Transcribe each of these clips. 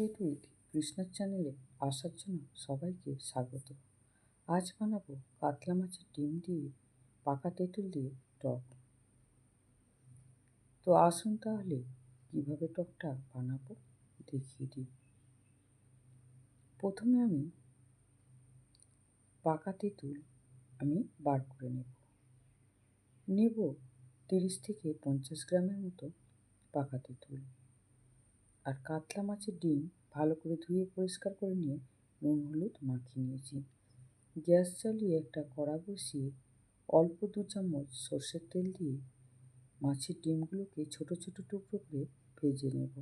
With কৃষ্ণার চ্যানেলে আসার জন্য সবাইকে স্বাগত। আজ বানাবো কাতলা মাছের ডিম দিয়ে পাকা তেঁতুল দিয়ে টক। তো আসুন তাহলে কীভাবে টকটা বানাবো দেখিয়ে দিই। প্রথমে আমি পাকা তেঁতুল আমি বার করে নেব। নেব তিরিশ থেকে পঞ্চাশ গ্রামের মতো পাকা তেঁতুল। আর কাতলা মাছের ডিম ভালো করে ধুয়ে পরিষ্কার করে নিয়ে নুন, হলুদ মাখিয়ে নিয়েছি। গ্যাস চালিয়ে একটা কড়া বসিয়ে অল্প দু চামচ সর্ষের তেল দিয়ে মাছের ডিমগুলোকে ছোট ছোট টুকরো করে ভেজে নেব।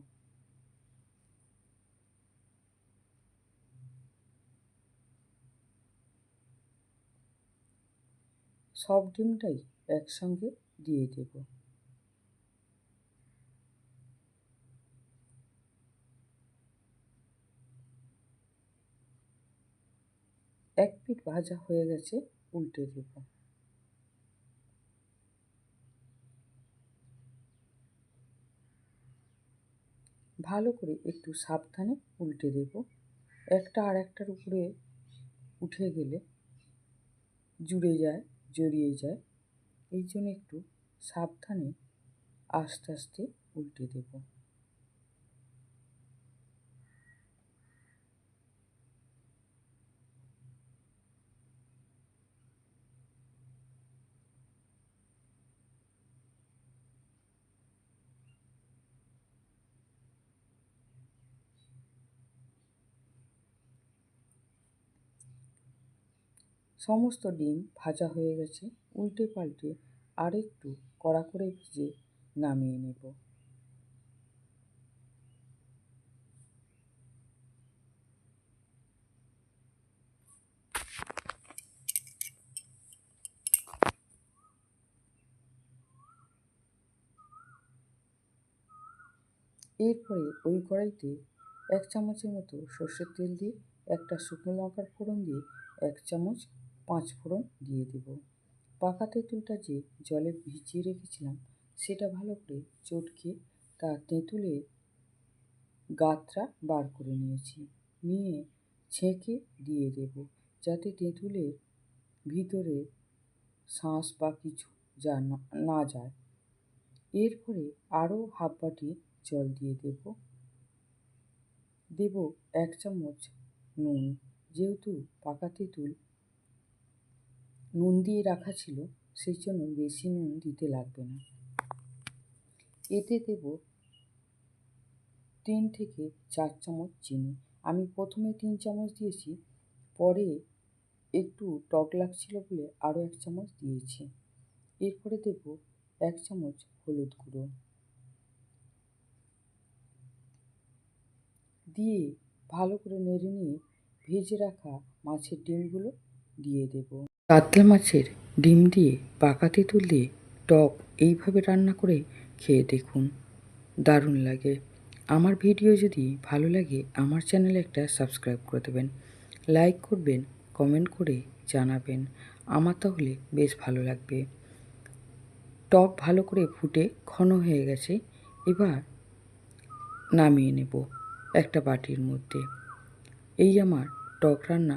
সব ডিমটাই একসঙ্গে দিয়ে দেবো। এক পিঠ ভাজা হয়ে গেছে উল্টে দেব। ভালো করে একটু সাবধানে উল্টে দেব। একটা আর একটার উপরে উঠে গেলে জুড়ে যায়, জড়িয়ে যায়। এই জন্য একটু সাবধানে আস্তে আস্তে উল্টে দেবো। সমস্ত ডিম ভাজা হয়ে গেছে উল্টে পাল্টে আরেকটু কড়া করে ভেজে নামিয়ে নেব। এরপরে ওই কড়াইতে এক চামচের মতো সর্ষের তেল দিয়ে, একটা শুকনো লঙ্কার ফোড়ন দিয়ে এক চামচ পাঁচ ফোড়ন দিয়ে দেব। পাকা তেঁতুলটা যে জলে ভিজিয়ে রেখেছিলাম, সেটা ভালো করে চটকে তা তেঁতুলের গাত্রা বার করে নিয়েছি। নিয়ে ছেঁকে দিয়ে দেব যাতে তেঁতুলের ভিতরে শাঁস বা কিছু যা না যায়। এরপরে আরও হাফ বাটি জল দিয়ে দেব। দেব এক চামচ নুন। যেহেতু পাকা তেঁতুল নুন দিয়ে রাখা ছিল, সেই জন্য বেশি নুন দিতে লাগবে না। এতে দেব তিন থেকে চার চামচ চিনি। আমি প্রথমে তিন চামচ দিয়েছি, পরে একটু টক লাগছিল বলে আরও এক চামচ দিয়েছি। এরপরে দেব এক চামচ হলুদ গুঁড়ো। দিয়ে ভালো করে নেড়ে নিয়ে ভেজে রাখা মাছের ডিমগুলো দিয়ে দেব। কাতলা মাছের ডিম দিয়ে পাকা তেঁতুল দিয়ে টক এইভাবে রান্না করে খেয়ে দেখুন। দারুণ লাগে। আমার ভিডিও যদি ভালো লাগে, আমার চ্যানেলে একটা সাবস্ক্রাইব করে দেবেন। লাইক করবেন, কমেন্ট করে জানাবেন। আমার তাহলে বেশ ভালো লাগবে। টক ভালো করে ফুটে ঘন হয়ে গেছে, এবার নামিয়ে নেব একটা বাটির মধ্যে। এই আমার টক রান্না